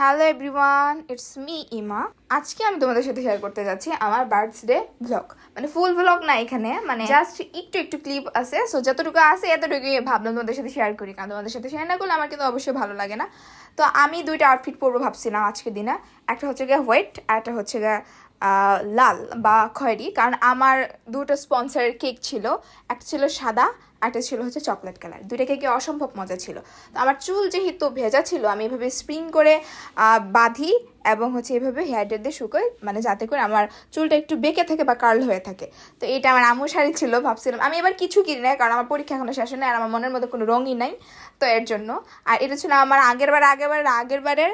Hello everyone it's me ইমা আজকে আমি তোমাদের সাথে শেয়ার করতে যাচ্ছি আমার বার্থডে ব্লগ মানে ফুল ব্লগ না এখানে মানে জাস্ট একটু একটু ক্লিপ আছে। সো যতটুকু আছে, এতটুকুই ভাবলাম তোমাদের সাথে শেয়ার করি, কারণ তোমাদের সাথে শেয়ার না করলে আমার কিন্তু অবশ্যই ভালো লাগে না। তো আমি দুইটা আউটফিট পরবো ভাবছিলাম আজকের দিনে। একটা হচ্ছে গিয়ে হোয়াইট আর একটা হচ্ছে গিয়ে লাল বা খয়েরি। কারণ আমার দুটো স্পন্সরের কেক ছিল। একটা ছিল সাদা একটা ছিল হচ্ছে চকলেট কালার। দুইটা কেকে অসম্ভব মজা ছিল। তো আমার চুল যেহেতু ভেজা ছিল, আমি এভাবে স্প্রিং করে বাঁধি এবং হচ্ছে এভাবে হেয়ার ড্রেড দিয়ে শুকোই মানে যাতে করে আমার চুলটা একটু বেঁকে থাকে বা কার্ল হয়ে থাকে। তো এটা আমার আমু শাড়ি ছিল, ভাবছিলাম। আমি এবার কিছু কিনি না কারণ আমার পরীক্ষা এখনও শেষ হয় না আর আমার মনের মধ্যে কোনো রঙই নাই। তো এর জন্য। আর এটা ছিল আমার আগের বার আগের বার, আগের বারের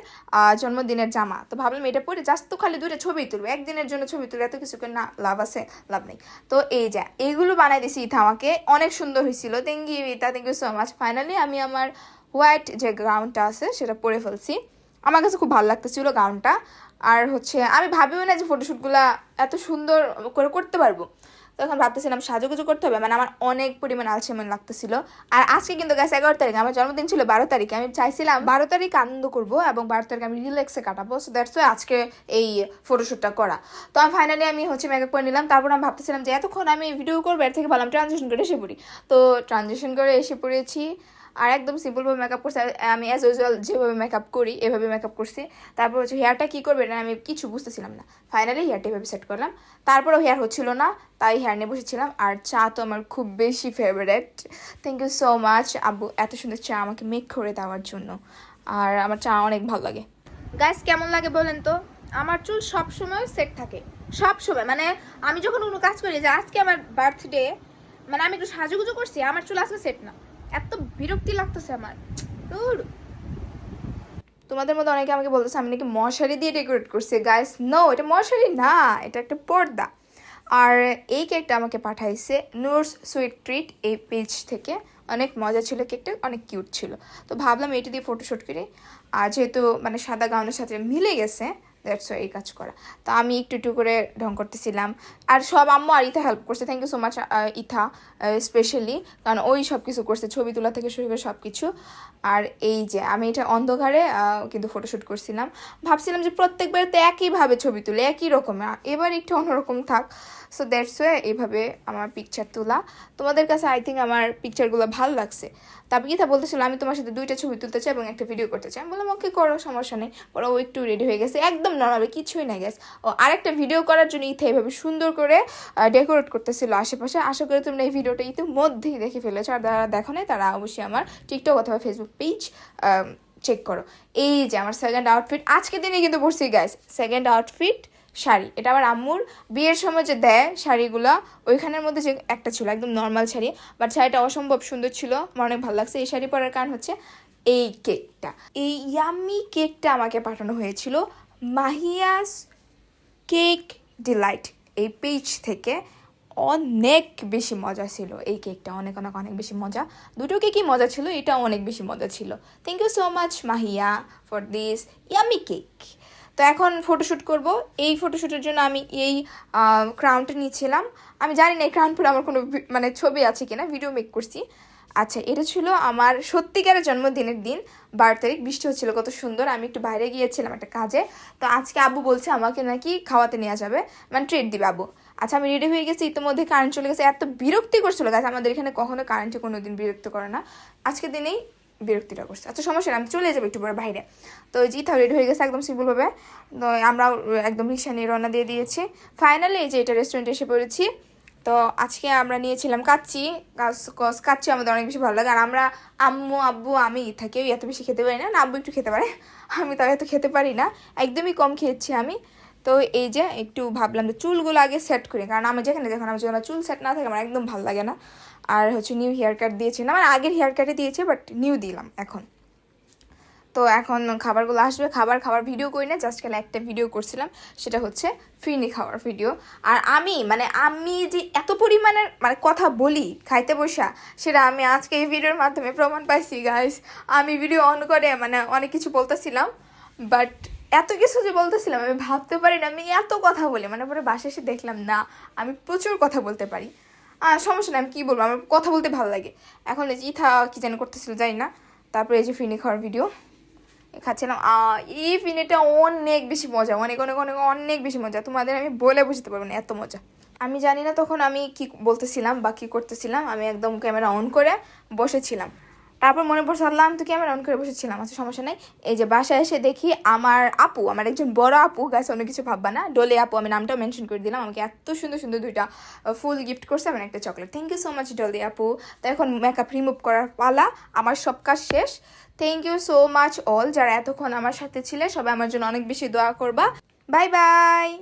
জন্মদিনের জামা। তো ভাবলাম এটা পরে জাস্ট তো খালি দুটো ছবি তুলবো। একদিনের জন্য ছবি তুলে এত কিছু করে না, লাভ আছে, লাভ নেই। তো এই যা, এইগুলো বানাই দিয়েছি ইথা আমাকে। অনেক সুন্দর হয়েছিল thank you Rita thank you so much finally আমি আমার হোয়াইট যে গাউনটা আছে, সেটা পরে ফেলছি। আমার কাছে খুব ভালো লাগতেছিল গাউনটা আর হচ্ছে, আমি ভাবিও না যে ফটোশ্যুটগুলো এত সুন্দর করে করতে পারব। তখন ভাবতেছিলাম সাজুগুজু করতে হবে। মানে আমার অনেক পরিমাণ আলসেমন লাগতেছিল। আর আজকে কিন্তু গেছে এগারো তারিখ, আমার জন্মদিন ছিল বারো তারিখে। আমি চাইছিলাম বারো তারিখ আনন্দ করব এবং বারো তারিখ আমি রিল্যাক্সে কাটাবো। সো দ্যাটস ওয়াই আজকে এই ফটোশ্যুটটা করা। তো আমি ফাইনালি আমি হচ্ছে মেকআপ করে নিলাম। তারপর আমি ভাবতেছিলাম যে এতক্ষণ আমি ভিডিও করব, এর থেকে ভালো ট্রানজেকশন করে এসে পড়ি। তো ট্রানজেকশন করে এসে পড়েছি। আর একদম সিম্পলভাবে মেকআপ করছি। আমি অ্যাজ ইউজুয়াল যেভাবে মেকআপ করি, এভাবে মেকআপ করছি। তারপর হচ্ছে হেয়ারটা কী করবে এটা আমি কিছু বুঝতেছিলাম না। ফাইনালি হেয়ারটা এভাবে সেট করলাম। তারপরেও হেয়ার হচ্ছিল না, তাই হেয়ার নিয়ে বসেছিলাম। আর চা তো আমার খুব বেশি favourite thank you so much আব্বু এত সুন্দর চা আমাকে মেক করে দেওয়ার জন্য। আর আমার চা অনেক ভালো লাগে। গাইস কেমন লাগে বলেন তো? আমার চুল সব সময় সেট থাকে। সব সময় মানে আমি যখন কোনো কাজ করি, যে আজকে আমার বার্থডে মানে আমি একটু সাজুগুজু করছি, আমার চুল আজকে সেট না। এত বিরক্তি লাগতেছে আমার। তোমাদের মধ্যে অনেকে আমাকে বলতেছে, আমি নাকি মশারি দিয়ে ডেকোরেট করছি। গাইস নো এটা মশারি না, এটা একটা পর্দা। আর এই কেকটা আমাকে পাঠাইছে নুরস সুইট ট্রিট এই পেজ থেকে। অনেক মজা ছিল কেকটা অনেক কিউট ছিল। তো ভাবলাম এইটা দিয়ে ফটোশ্যুট করি। আর যেহেতু মানে সাদা গাউনের সাথে মিলে গেছে দ্যাটস এই কাজ করা। তো আমি একটু একটু করে ঢং করতেছিলাম। আর সব আম্মু আর ইথা হেল্প করছে। Thank you so much Itha specially কারণ ওই সব কিছু করছে, ছবি তোলা থেকে শুরু করে সব কিছু। আর এই যে, আমি এটা অন্ধকারে কিন্তু ফটোশ্যুট করছিলাম। ভাবছিলাম যে প্রত্যেকবার তো একইভাবে ছবি তুলে, একই রকমের এবার একটু অন্যরকম থাক। সো দ্যাটস ওয়ে এইভাবে আমার পিকচার তোলা। তোমাদের কাছে আই থিঙ্ক আমার পিকচারগুলো ভালো লাগছে। তারপর গীতা বলতেছিল, আমি তোমার সাথে দুইটা ছবি তুলতে চাই এবং একটা ভিডিও করতে চাই। আমি বললাম, ওকে করো, সমস্যা নেই। পরে ও একটু রেডি হয়ে গেছে। একদম নর্মাল কিছুই না গেছে ও আরেকটা ভিডিও করার জন্য ইথা এইভাবে সুন্দর করে ডেকোরেট করতেছিল আশেপাশে। আশা করি তোমরা এই ভিডিওটা ইতিমধ্যেই দেখে ফেলেছো। আর যারা দেখো নাই, তারা অবশ্যই আমার টিকটক অথবা ফেসবুক পেজ চেক করো। এই যে আমার সেকেন্ড আউটফিট আজকে দিনে কিন্তু পড়ছি গাইস সেকেন্ড আউটফিট শাড়ি। এটা আমার আম্মুর বিয়ের সময় যে দেয় শাড়িগুলো, ওইখানের মধ্যে যে একটা ছিল, একদম নর্মাল শাড়ি বাট শাড়িটা অসম্ভব সুন্দর ছিল, আমার অনেক ভালো লাগছে। এই শাড়ি পরার কারণ হচ্ছে এই কেকটা। এই ইয়াম্মি কেকটা আমাকে পাঠানো হয়েছিল মাহিয়াস কেক ডিলাইট। এই পেজ থেকে অনেক বেশি মজা ছিল এই কেকটা, অনেক অনেক অনেক বেশি মজা। দুটো কেকই মজা ছিল এটা অনেক বেশি মজা ছিল। Thank you so much Mahiya for this yummy cake তো এখন ফটোশ্যুট করব। এই ফটোশ্যুটের জন্য আমি এই ক্রাউনটা নিয়েছিলাম আমি জানি না এই ক্রাউন পরে আমার কোনো মানে ছবি আছে কিনা ভিডিও মেক করছি। আচ্ছা এটা ছিল আমার সত্যিকারের জন্মদিনের দিন। বারো তারিখ, বৃষ্টি হচ্ছিল, কত সুন্দর। আমি একটু বাইরে গিয়েছিলাম একটা কাজে। তো আজকে আব্বু বলছে আমাকে নাকি খাওয়াতে নেওয়া যাবে। মানে ট্রিট দিবে আব্বু আচ্ছা আমি রেডি হয়ে গেছি। ইতিমধ্যে কারেন্ট চলে গেছে। এত বিরক্তি করছিল। গাছ আমাদের এখানে কখনো কারেন্টে কোনো দিন বিরক্ত করে না। আজকে দিনেই বিরক্তিটা করছে। আচ্ছা সমস্যা নেই, আমি চলে যাব একটু পরে বাইরে। তো জিথাও রেডি হয়ে গেছে একদম সিম্পলভাবে তো আমরাও একদম রিক্সা নিয়ে রওনা দিয়ে দিয়েছি। ফাইনালি এই যে এটা রেস্টুরেন্টে এসে পড়েছি। তো আজকে আমরা নিয়েছিলাম কাচ্চি। কস কাচ্চি আমাদের অনেক বেশি ভালো লাগে। আর আমরা আম্মু, আব্বু, আমি থাকেও এত বেশি খেতে পারি না। না, আব্বু একটু খেতে পারে। আমি তাও এত খেতে পারি না। একদমই কম খেয়েছি আমি। তো এই যে একটু ভাবলাম যে চুলগুলো আগে সেট করি। কারণ আমি যেখানে যখন আমি যখন চুল সেট না থাকে, আমার একদম ভালো লাগে না। আর হচ্ছে নিউ হেয়ার কাট দিয়েছি না মানে আগের হেয়ার কাটে দিয়েছে বাট নিউ দিলাম এখন। তো এখন খাবারগুলো আসবে, খাবার খাবার ভিডিও করি না জাস্ট কাল একটা ভিডিও করছিলাম, সেটা হচ্ছে ফিরনি খাওয়ার ভিডিও আর আমি মানে আমি যে এত পরিমাণের মানে কথা বলি খাইতে বসা, সেটা আমি আজকে এই ভিডিওর মাধ্যমে প্রমাণ পাইছি গাইস আমি ভিডিও অন করে মানে অনেক কিছু বলতেছিলাম বাট এত কিছু যে বলতেছিলাম, আমি ভাবতে পারি না আমি এত কথা বলি। মানে পরে বাসে এসে দেখলাম, না, আমি প্রচুর কথা বলতে পারি। সমস্যা নেই, আমি কী বলব? আমার কথা বলতে ভালো লাগে। এখন এই যে ইথা কি যেন করতেছিল, জানি না। তারপরে এই যে ফিরনি খাওয়ার ভিডিও খাচ্ছিলাম। এই ফিনেটা অনেক বেশি মজা, অনেক অনেক অনেক অনেক বেশি মজা। তোমাদের আমি বলে বুঝতে পারব না, এত মজা। আমি জানি না তখন আমি কি বলতেছিলাম বা কি করতেছিলাম। আমি একদম ক্যামেরা অন করে বসেছিলাম। তারপর মনে পড়ছে, আল্লাহ, আমি তো ক্যামেরা অন করে বসেছিলাম আচ্ছা সমস্যা নাই। এই যে বাসায় এসে দেখি আমার আপু, আমার একজন বড় আপু গাছ অন্য কিছু ভাববা না। ডোলে আপু, আমি নামটাও মেনশন করে দিলাম, আমাকে এত সুন্দর সুন্দর দুইটা ফুল গিফট করছে এবং একটা chocolate thank you so much Dolly আপু। তো এখন মেকআপ রিমুভ করার পালা, আমার সব কাজ শেষ। Thank you so much all যারা এতক্ষণ আমার সাথে ছিলে, সবাই আমার জন্য অনেক বেশি দোয়া করবা। Bye bye